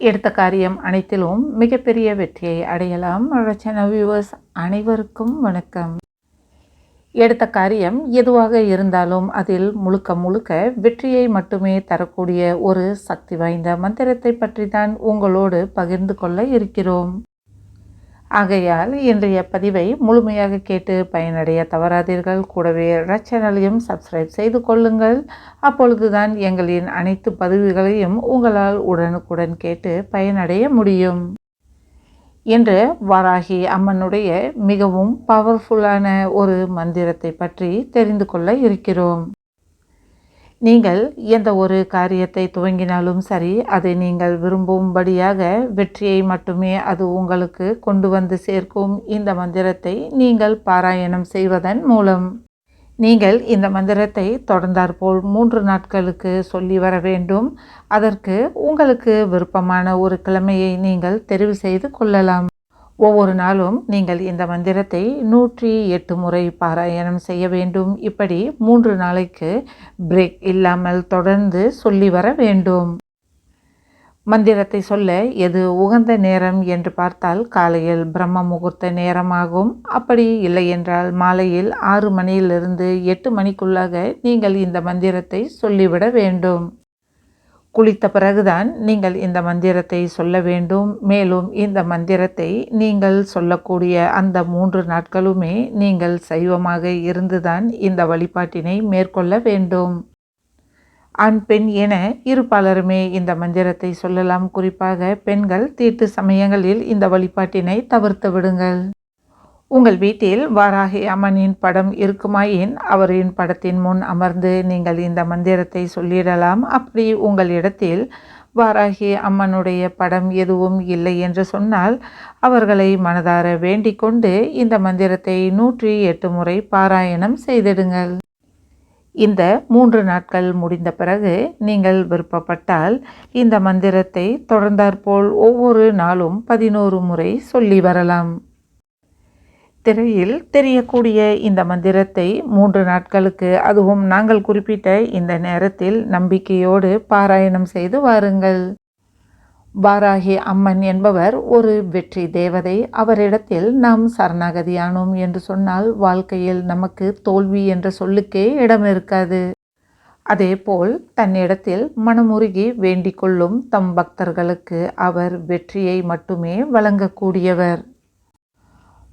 எடுத்த காரியம் அனைத்திலும் மிகப்பெரிய வெற்றியை அடையலாம். ரச்சன வியூவர்ஸ் அனைவருக்கும் வணக்கம். எடுத்த காரியம் எதுவாக இருந்தாலும் அதில் முழுக்க முழுக்க வெற்றியை மட்டுமே தரக்கூடிய ஒரு சக்தி வாய்ந்த மந்திரத்தை பற்றி தான் உங்களோடு பகிர்ந்து கொள்ள இருக்கிறோம். ஆகையால் இன்றைய பதிவை முழுமையாக கேட்டு பயனடைய தவறாதீர்கள். கூடவே சேனலையும் சப்ஸ்கிரைப் செய்து கொள்ளுங்கள். அப்பொழுதுதான் எங்களின் அனைத்து பதிவுகளையும் உங்களால் உடனுக்குடன் கேட்டு பயனடைய முடியும். இன்று வாராகி அம்மனுடைய மிகவும் பவர்ஃபுல்லான ஒரு மந்திரத்தை பற்றி தெரிந்து கொள்ள இருக்கிறோம். நீங்கள் எந்த ஒரு காரியத்தை துவங்கினாலும் சரி அதை நீங்கள் விரும்பும்படியாக வெற்றியை மட்டுமே அது உங்களுக்கு கொண்டு வந்து சேர்க்கும். இந்த மந்திரத்தை நீங்கள் பாராயணம் செய்வதன் மூலம். நீங்கள் இந்த மந்திரத்தை தொடர்ந்தாற்போல் மூன்று நாட்களுக்கு சொல்லி வர வேண்டும். அதற்கு உங்களுக்கு விருப்பமான ஒரு கிழமையை நீங்கள் தெரிவு செய்து கொள்ளலாம். ஒவ்வொரு நாளும் நீங்கள் இந்த மந்திரத்தை நூற்றி எட்டு முறை பாராயணம் செய்ய வேண்டும். இப்படி மூன்று நாளைக்கு பிரேக் இல்லாமல் தொடர்ந்து சொல்லி வர வேண்டும். மந்திரத்தை சொல்ல எது உகந்த நேரம் என்று பார்த்தால் காலையில் பிரம்ம முகூர்த்த நேரமாகும். அப்படி இல்லை என்றால் மாலையில் ஆறு மணியிலிருந்து எட்டு மணிக்குள்ளாக நீங்கள் இந்த மந்திரத்தை சொல்லிவிட வேண்டும். குளித்த பிறகுதான் நீங்கள் இந்த மந்திரத்தை சொல்ல வேண்டும். மேலும் இந்த மந்திரத்தை நீங்கள் சொல்லக்கூடிய அந்த மூன்று நாட்களுமே நீங்கள் சைவமாக இருந்துதான் இந்த வழிபாட்டினை மேற்கொள்ள வேண்டும். ஆண் பெண் என இரு பலருமே இந்த மந்திரத்தை சொல்லலாம். குறிப்பாக பெண்கள் தீட்டு சமயங்களில் இந்த வழிபாட்டினை தவிர்த்து விடுங்கள். உங்கள் வீட்டில் வாராகி அம்மனின் படம் இருக்குமாயின் அவரின் படத்தின் முன் அமர்ந்து நீங்கள் இந்த மந்திரத்தை சொல்லிடலாம். அப்படி உங்கள் இடத்தில் வாராகி அம்மனுடைய படம் எதுவும் இல்லை என்று சொன்னால் அவர்களை மனதார வேண்டிக் கொண்டு இந்த மந்திரத்தை நூற்றி எட்டு முறை பாராயணம் செய்திடுங்கள். இந்த மூன்று நாட்கள் முடிந்த பிறகு நீங்கள் விருப்பப்பட்டால் இந்த மந்திரத்தை தொடர்ந்தாற்போல் ஒவ்வொரு நாளும் பதினோரு முறை சொல்லி வரலாம். திரையில் தெரியக்கூடிய இந்த மந்திரத்தை மூன்று நாட்களுக்கு அதுவும் நாங்கள் குறிப்பிட்ட இந்த நேரத்தில் நம்பிக்கையோடு பாராயணம் செய்து வாருங்கள். பாராகி அம்மன் என்பவர் ஒரு வெற்றி தேவதை. அவரிடத்தில் நாம் சரணாகதியானோம் என்று சொன்னால் வாழ்க்கையில் நமக்கு தோல்வி என்ற சொல்லுக்கே இடம் இருக்காது. அதேபோல் தன்னிடத்தில் மனமுருகி வேண்டிக் கொள்ளும் தம் பக்தர்களுக்கு அவர் வெற்றியை மட்டுமே வழங்கக்கூடியவர்.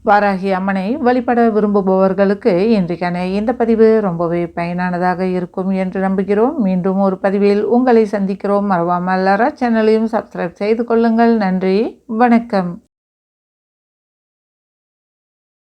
வாராகி அம்மனை வழிபட விரும்புபவர்களுக்கு இன்றைக்கான இந்த பதிவு ரொம்பவே பயனானதாக இருக்கும் என்று நம்புகிறோம். மீண்டும் ஒரு பதிவில் உங்களை சந்திக்கிறோம். மறவாமல் சேனலையும் சப்ஸ்கிரைப் செய்து கொள்ளுங்கள். நன்றி. வணக்கம்.